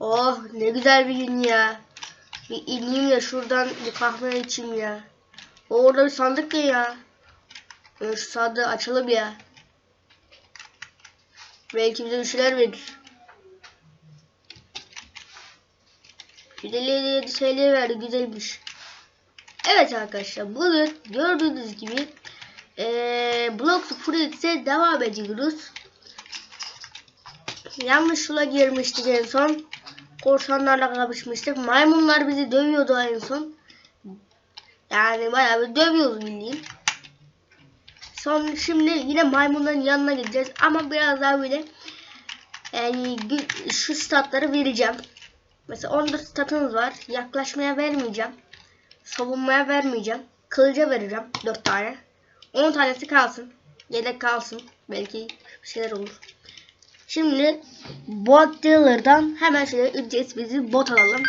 Oh ne güzel bir gün ya. Bir ineyim de şuradan bir kahve içeyim ya. O orada bir sandık ya ya. Ya Şu sandığı açalım ya. Belki bize bir şeyler verir. 157 TL verdi güzelmiş. Evet arkadaşlar bugün gördüğünüz gibi eee Blox Fruits'e devam ediyoruz. Yanlış yola girmiştik en son. Korsanlarla kapışmıştık. Maymunlar bizi dövüyordu en son. Yani bayağı bir dövüyoruz bildiğin. Son şimdi yine maymunların yanına gideceğiz ama biraz daha böyle yani şu statları vereceğim. Mesela 14 statınız var. Yaklaşmaya vermeyeceğim. Savunmaya vermeyeceğim. Kılıca vereceğim 4 tane. 10 tanesi kalsın. Yedek kalsın. Belki bir şeyler olur. Şimdi bot dealer'dan hemen şöyle ücretsiz bot alalım.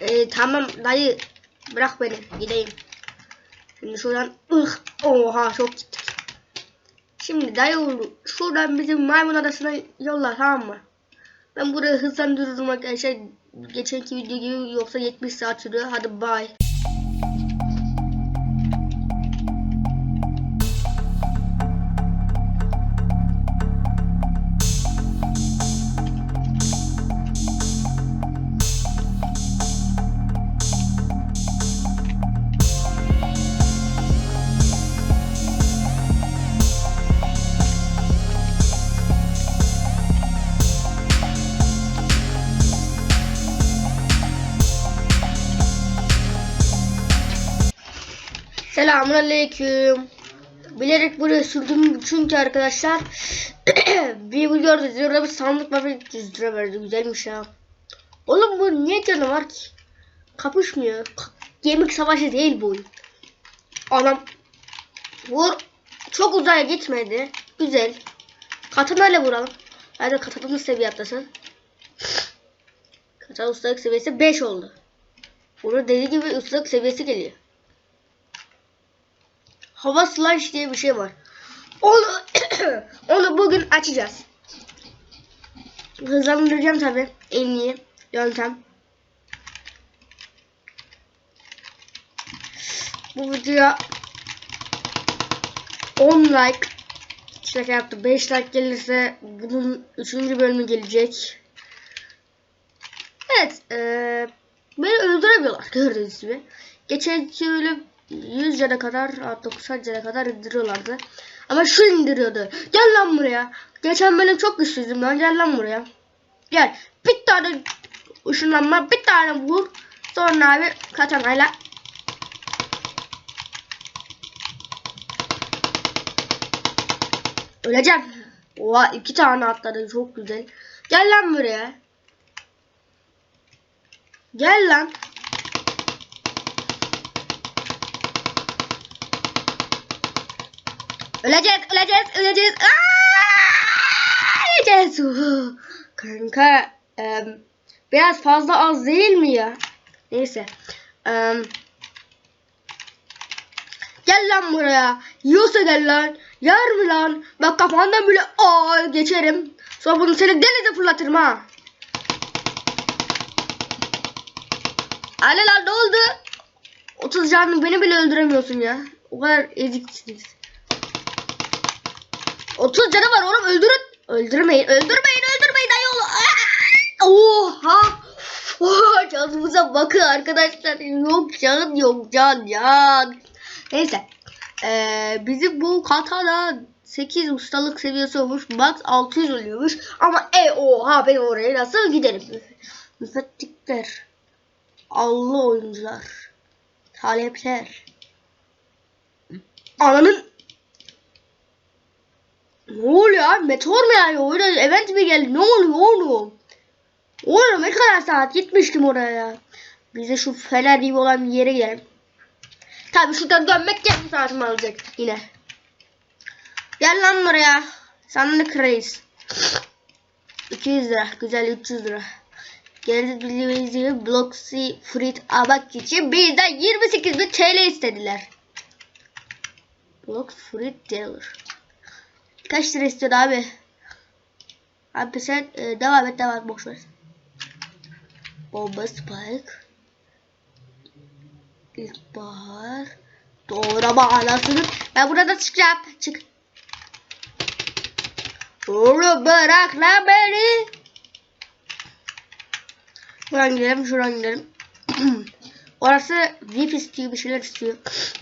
Ee, tamam dayı bırak beni gideyim. Şimdi şuradan ıh oha çok gittik. Şimdi dayı oğlu şuradan bizim maymun adasına yolla tamam mı? Ben burayı hızlandırırım arkadaşlar. Geçenki video gibi yoksa 70 saat sürüyor. Hadi bye. Selamun aleyküm. Bilerek buraya sürdüm çünkü arkadaşlar bir video izliyor bir sandık var ve 100 lira verdi güzelmiş ya. Oğlum bu niye canı var ki? Kapışmıyor. Ka- Gemik savaşı değil bu oyun. Adam vur çok uzaya gitmedi. Güzel. Katanayla vuralım. Hadi katanın seviye atlasın. Katana ustalık seviyesi 5 oldu. Burada dediği gibi ustalık seviyesi geliyor. Hava slash diye bir şey var. Onu onu bugün açacağız. Hızlandıracağım tabi en iyi yöntem. Bu videoya 10 like şaka yaptı 5 like gelirse bunun 3. bölümü gelecek. Evet eee beni öldüremiyorlar gördüğünüz gibi. Geçenki bölüm 100 cana kadar, hatta 90 cana kadar indiriyorlardı. Ama şu indiriyordu. Gel lan buraya. Geçen bölüm çok güçsüzdüm ben. Gel lan buraya. Gel. Bir tane ışınlanma, bir tane vur. Sonra abi katanayla Öleceğim. Oha iki tane atladı çok güzel. Gel lan buraya. Gel lan. Öleceğiz, öleceğiz, öleceğiz. Aa, öleceğiz. Kanka, em, biraz fazla az değil mi ya? Neyse. Em, gel lan buraya. Yiyorsa gel lan. Yer mi lan? Bak kafandan böyle aa geçerim. Sonra bunu seni denize fırlatırım ha. Anne lan ne oldu? 30 canlı beni bile öldüremiyorsun ya. O kadar eziksiniz. 30 canı var oğlum öldürün. Öldürmeyin, öldürmeyin, öldürmeyin ayol. Aa! Oha! Oha! Canımıza bakın arkadaşlar. Yok can, yok can, can. Neyse. Ee, bizim bu katana 8 ustalık seviyesi olmuş. Max 600 oluyormuş. Ama e oha ben oraya nasıl giderim? Müfettikler. Allı oyuncular. Talepler. Ananın ne oluyor abi? Meteor mu yağıyor? Öyle event mi geldi? Ne oluyor oğlum? Oğlum ne kadar saat gitmiştim oraya ya. Biz de şu fener gibi olan bir yere gidelim. Tabi şuradan dönmek yarım saatimi alacak yine. Gel lan buraya. Sandık reis. 200 lira. Güzel 300 lira. Geldi bildiğiniz gibi Bloxy Fruit almak için bizden 28 bin TL istediler. Blox Fruit Dealer. Kaç lira istiyordu abi? Abi sen e, devam et devam et boş ver. Bomba Spike. İlkbahar. Doğrama anasını. Ben burada çıkacağım. Çık. Oğlum bırak lan beni. Şuradan gidelim şuradan gidelim. Orası VIP istiyor bir şeyler istiyor.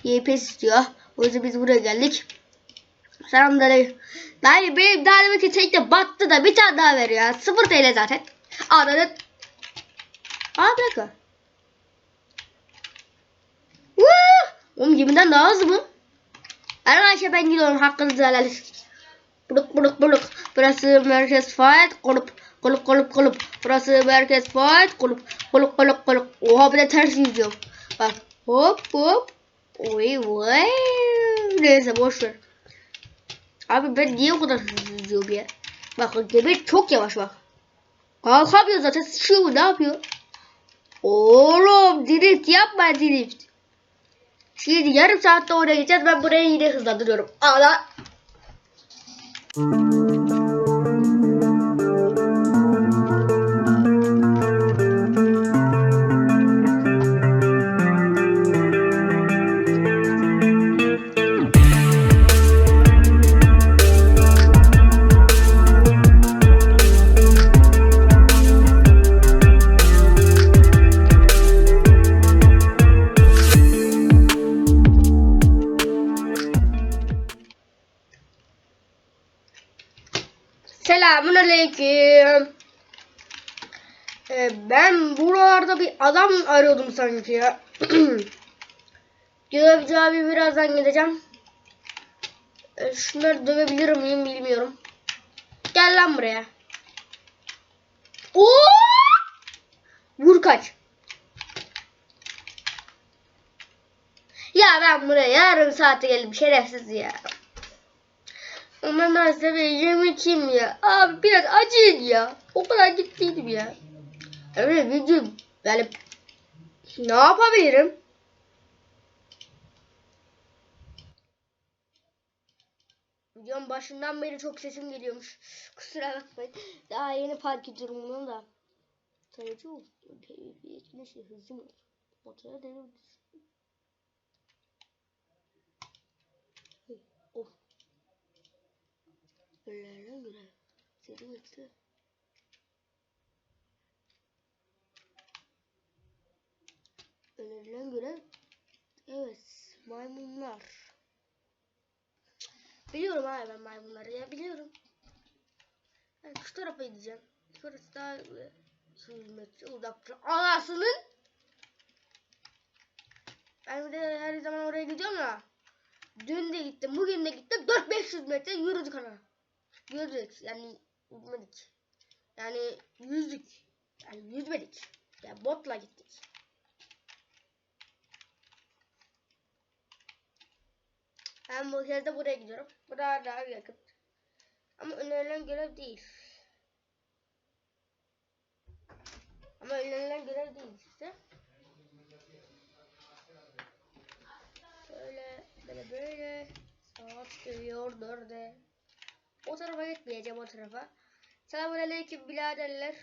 YPS istiyor. O yüzden biz buraya geldik. Selamünaleyküm. Dayı benim ki tekte battı da bir tane daha veriyor. ya. 0 TL zaten. Anladın. Aa bir dakika. Woo! Oğlum geminden daha hızlı bu. Arkadaşlar ben gidiyorum hakkınızı helal edin. Buluk buluk buluk. Burası merkez fight. Kolup kolup kolup kolup. Burası merkez fight. Kolup kolup kolup kolup. Oha bir de ters yüzüyorum. Bak hop hop. Oy oy. Neyse boş ver. Abi ben niye o kadar hızlı yüzüyorum ya? Bak gemi çok yavaş bak. Kalkamıyor zaten. Sıçıyor mu ne yapıyor? Oğlum drift yapma drift. Şimdi yarım saatte oraya gideceğiz. Ben burayı yine hızlandırıyorum. Ana. Aleyküm. Ee, ben buralarda bir adam arıyordum sanki ya. Görevci abi birazdan gideceğim. Ee, şunları dövebilir miyim bilmiyorum. Gel lan buraya. Oo! Vur kaç. Ya ben buraya yarım saate geldim şerefsiz ya. Sonra bir yemek kim ya? Abi biraz acıyın ya. O kadar gittiydim ya. Evet video yani ne yapabilirim? Videonun başından beri çok sesim geliyormuş. Kusura bakmayın. Daha yeni fark ediyorum bunu da. Sayıcı olsun. Etkileşi hızlı mı? Motora devam Önerilen görev. Seri bekle. Önerilen görev. Evet. Maymunlar. Biliyorum abi ben maymunları ya biliyorum. Ben şu tarafa gideceğim. Şurası daha 200 metre uzakta. Anasının. Ben de her zaman oraya gidiyorum ya. Dün de gittim, bugün de gittim. 4-500 metre yürüdük ana. Yürüdük yani yüzmedik. Yani yüzdük. Yani yüzmedik. Yani botla gittik. Ben bu kez de buraya gidiyorum. Buraya daha yakın. Ama önerilen görev değil. Ama önerilen görev değil işte. Böyle böyle böyle saat geliyor dörde. O tarafa gitmeyeceğim o tarafa. Selamünaleyküm biraderler.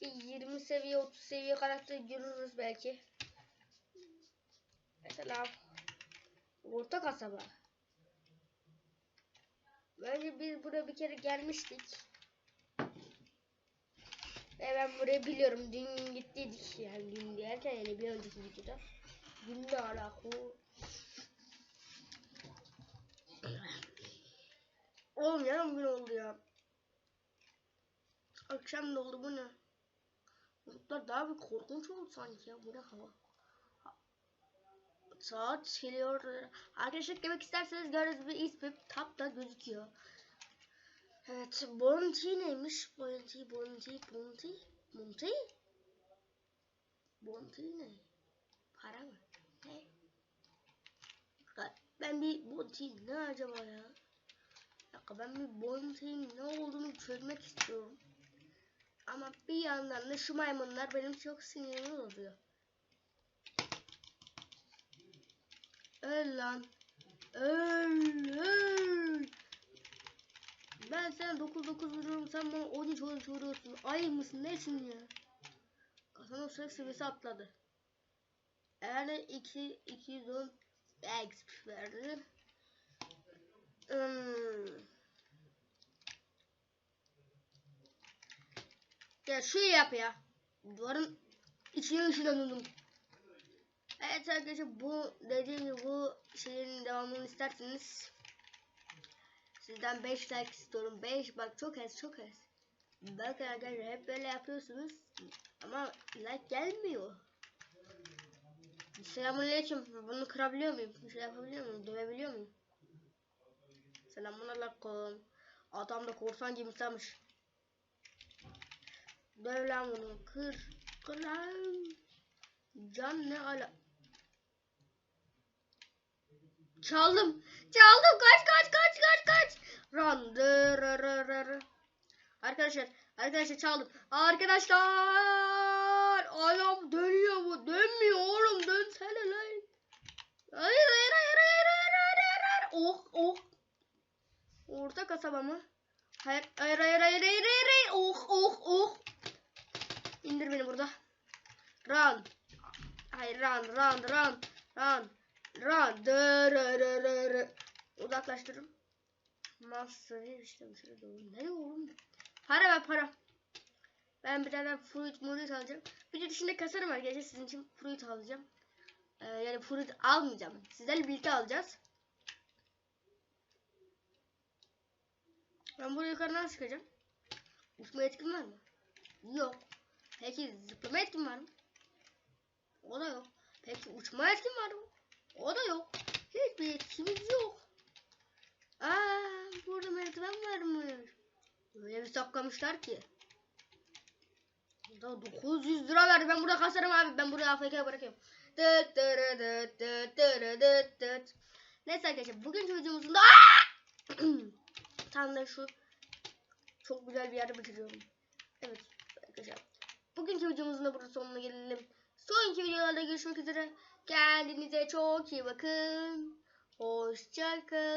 Bir 20 seviye 30 seviye karakter görürüz belki. Mesela orta kasaba. Bence biz buraya bir kere gelmiştik. Ve ben burayı biliyorum. Dün gittiydik. Yani dün derken yani bir önceki videoda. Dünle alakalı. Oğlum yarım gün oldu ya. Akşam da oldu bu ne? Bulutlar daha bir korkunç oldu sanki ya. Bu ne hava? Saat geliyor. Arkadaşlar demek isterseniz gördüğünüz gibi ismi tapta gözüküyor. Evet, Bounty neymiş? Bounty, Bounty, Bounty, Bounty? Bounty ne? Para mı? Ne? Ben bir Bounty ne acaba ya? Dakika ben bir Bounty'nin ne olduğunu çözmek istiyorum. Ama bir yandan da şu maymunlar benim çok sinirimi bozuyor. Öl lan. Öl öl. Ben sana 9 9 vuruyorum sen bana 13 13 vuruyorsun. Ay mısın nesin ya? Kasanın sıra seviyesi atladı. Eğer 2 210 XP verdi. Hmm. Ya şu yap ya. Duvarın içine ışınlandım. Evet arkadaşlar bu dediğim gibi bu şeyin devamını isterseniz sizden 5 like istiyorum. 5 bak çok az çok az. Bakın arkadaşlar hep böyle yapıyorsunuz ama like gelmiyor. Selamünaleyküm. Bunu kırabiliyor muyum? Bir şey yapabiliyor muyum? Dövebiliyor muyum? Selamünaleyküm. Adam da korsan gibi sanmış. Döv lan bunu. Kır. Kır. Can ne ala... Çaldım. Çaldım. Kaç kaç kaç kaç kaç. Run. Dırırırır. Arkadaşlar. Arkadaşlar çaldım. Arkadaşlar. Ayağım dönüyor bu. Dönmüyor oğlum. Dönsene lan. Hayır hayır hayır hayır hayır hayır. hayır. Oh oh. Orta kasaba mı? Hayır hayır hayır hayır hayır hayır. hayır. Oh oh oh. İndir beni burada. Run. Hayır run run run run run. Dırırırır. Uzaklaştırın. Master işte bu şurada doğru. Ne oğlum? Para ver para. Ben bir tane fruit fruit alacağım. Video dışında kasarım arkadaşlar sizin için fruit alacağım. Ee, yani fruit almayacağım. Sizlerle birlikte alacağız. Ben buraya yukarı nasıl çıkacağım? Uçma etkin var mı? Yok. Peki zıplama etkin var mı? O da yok. Peki uçma etkin var mı? O da yok. Hiçbir etkimiz yok. Aa, burada merdiven varmış. Öyle bir saklamışlar ki. Burada 900 lira verdi. Ben burada kasarım abi. Ben buraya AFK bırakıyorum. Dıt dırı dıt dıt dırı dıt dıt. Neyse arkadaşlar bugünkü videomuzun da tam da şu çok güzel bir yerde bitiriyorum. Evet arkadaşlar. Bugünkü videomuzun da burada sonuna gelelim. Sonraki videolarda görüşmek üzere. Kendinize çok iyi bakın. Hoşçakalın.